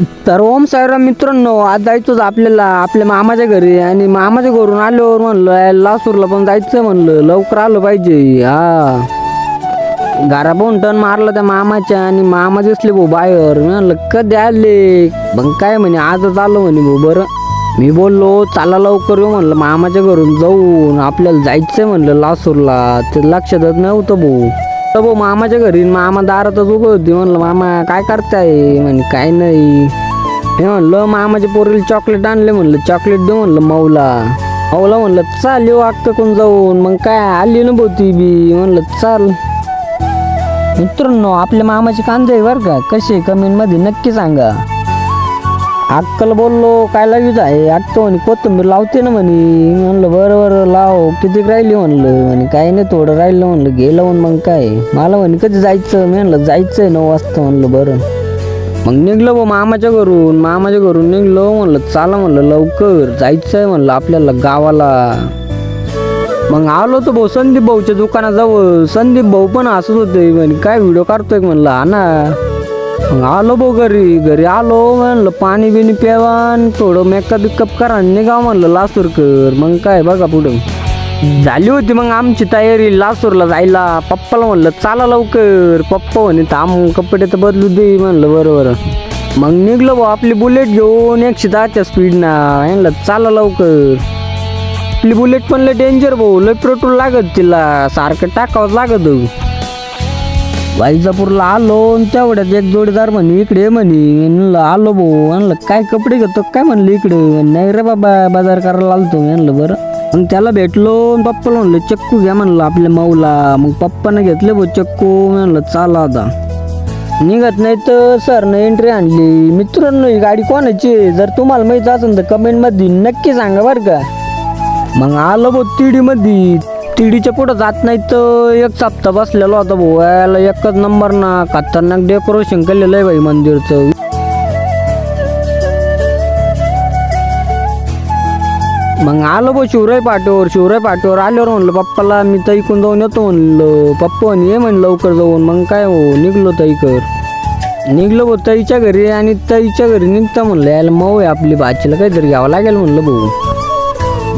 तर ओम साईराम मित्रांनो आज जायचंच आपल्याला आपल्या मामाच्या घरी. आणि मामाच्या घरून आल्यावर म्हणलं लासूरला पण जायचं म्हणलं. लवकर आलं पाहिजे. हा. घरा पण टन मारला त्या मामाच्या आणि मामा दिसले भाऊ बाहेर. मी म्हणलं कधी आले? मग काय म्हणे आजच आलो म्हणे भाऊ बरं. मी बोललो चला लवकर येऊ म्हणलं मामाच्या घरून जाऊन आपल्याला जायचं म्हणलं लासूरला. ते लक्षातच नव्हतं भाऊ. तर भाऊ मामाच्या घरी मामा दारातच उभं होती. म्हणलं मामा काय करताय? म्हणे काय नाही. हे म्हणलं मामाच्या पोरीला चॉकलेट आणले. म्हणलं चॉकलेट देऊ म्हणलं माऊला माऊला म्हणलं चाल येऊ कोण जाऊन. मग काय आली ना भाऊ ती बी. म्हणलं चाल. मित्रांनो आपल्या मामाचे कांदे आहे बरं का. कसे कमेंटमध्ये नक्की सांगा. अक्कल बोललो काय लावीच आहे? आत्ता म्हणे कोथिंबीर लावते ना म्हणे. म्हणलं बरं बरं लाव किती राहिली म्हणलं? म्हणे काही नाही थोडं राहिलं म्हणलं गेलं म्हणून मग काय? मला म्हणे कधी जायचं? मी म्हणलं आहे नऊ वाजता म्हणलं बरं. मग निघलो बा मामाच्या घरून मामाच्या घरून निघलो म्हणलं चाला म्हणलं लवकर जायचं आहे म्हणलं आपल्याला गावाला. मग आलो तो भाऊ संदीप भाऊच्या दुकानाजवळ. संदीप भाऊ पण हसत होते म्हणे काय व्हिडिओ काढतोय? म्हणलं हा ना. मग आलो भाऊ घरी घरी आलो म्हणलं पाणी बिणी प्यावान थोडं मेकअप बिकअप करा आणि निघाव म्हणलं लासूरकर. मग काय बघा पुढं. झाली होती मग आमची तयारी. लासूरला जायला पप्पाला म्हणलं चाला लवकर. पप्पा म्हणे थांब कपडे तर बदलू दे. म्हणलं बरं बरं मग निघलो भाऊ आपली बुलेट घेऊन एकशे दहाच्या स्पीडनं म्हणलं चाला लवकर. आपली बुलेट पण लय डेंजर भाऊ लय पेट्रोल लागत तिला. सारखं टाकावं लागत वाईजापूरला आलो आणि तेवढ्यात एक जोडीदार म्हणे इकडे म्हणे. म्हणलं आलो भाऊ. म्हणलं काय कपडे घेतो? काय? म्हणलं इकडे. नाही रे बाबा बाजार करायला आलतो. म्हणलं बरं. मग त्याला भेटलो पप्पाला म्हणलं चक्कू घ्या. म्हणलं आपल्या माऊला. मग पप्पानं घेतले भाऊ चक्कू. म्हणलं चाला आता. निघत नाही तर सरनं एंट्री आणली. मित्रांनो ही गाडी कोणाची जर तुम्हाला माहीत असेल तर कमेंटमध्ये नक्की सांगा बरं का. मग आलो भाऊ तिडीमध्ये. तिडीच्या पुढं जात नाही तर एक चापता बसलेलो होता भाऊ. याला एकच नंबर ना खतरनाक डेकोरेशन केलेलं आहे भाई मंदिरचं. मग आलो भाऊ शिवराय पाठीवर शिवराय पाठीवर आल्यावर म्हणलं पप्पाला मी तैकून जाऊन येतो म्हणलं. पप्पा म्हणे ये म्हणलं लवकर जाऊन. मग काय हो निघलो तईकर निघलो भाऊ ताईच्या घरी आणि ताईच्या घरी निघता म्हणलं. याला मऊ आहे आपली भाचीला काहीतरी घ्यावं लागेल म्हणलं भाऊ.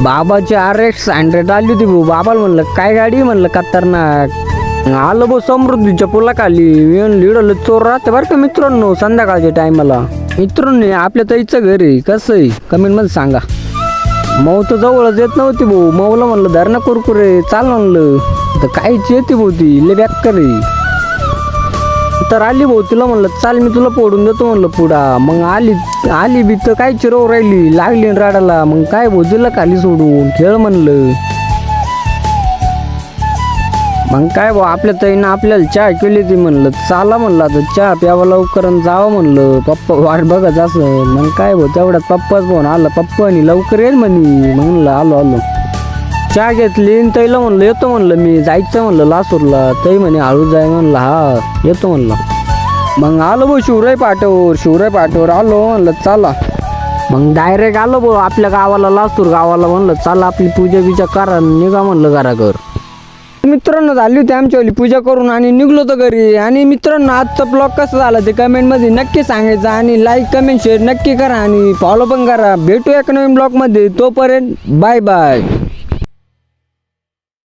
बाबाची आर एक्स हंड्रेड आली होती भाऊ. बाबाला म्हणलं काय गाडी म्हणलं खतरनाक. आलं भाऊ समृद्धीच्या पुलाखाली. लिडलं चोर राहते बरं का मित्रांनो संध्याकाळच्या टायमाला मित्रांनो आपल्या ताईचं घर आहे. कसं आहे? कमेंटमध्ये सांगा. मऊ तर जवळच येत नव्हती भाऊ. मऊला म्हणलं धरणा कुरकुरे चाल म्हणलं. तर काहीच येते भाऊ ती. लय बॅक्कर करे तर आली भाऊ तुला म्हणलं चाल मी तुला पोडून देतो म्हणलं पुढा. मग आली आली बी तर काय चिरव राहिली लागली राडाला मग काय भाऊ तिला खाली सोडून खेळ म्हणलं. मग काय भाऊ आपल्या ताईनं आपल्याला चहा केली ती म्हणलं. चाला म्हणलं आता चहा प्यावा लवकर आणि जावं म्हणलं. पप्पा वाट बघत असं मग काय भाऊ तेवढ्यात पप्पाच फोन आला. पप्पा आणि लवकर येईल म्हणे. मग म्हणलं आलो आलो. चहा घेतली आणि ताईला म्हणलं येतो म्हणलं मी जायचं म्हणलं लासूरला. ताई म्हणे हळू जाय म्हणलं हा येतो म्हणलं. मग आलो भाऊ शिवराय पाठवर शिवराय पाठवर आलो म्हणलं चला. मग डायरेक्ट आलो भाऊ आपल्या गावाला लासूर गावाला म्हणलं चला आपली पूजा बिजा करा आणि निघा म्हणलं घराकर मित्रांनो झाली होती आमच्यावाली पूजा करून आणि निघलो होतो घरी. आणि मित्रांनो आजचा ब्लॉग कसा झाला ते कमेंटमध्ये नक्की सांगायचं आणि लाईक कमेंट शेअर नक्की करा आणि फॉलो पण करा. भेटू एका नवीन ब्लॉगमध्ये तोपर्यंत बाय बाय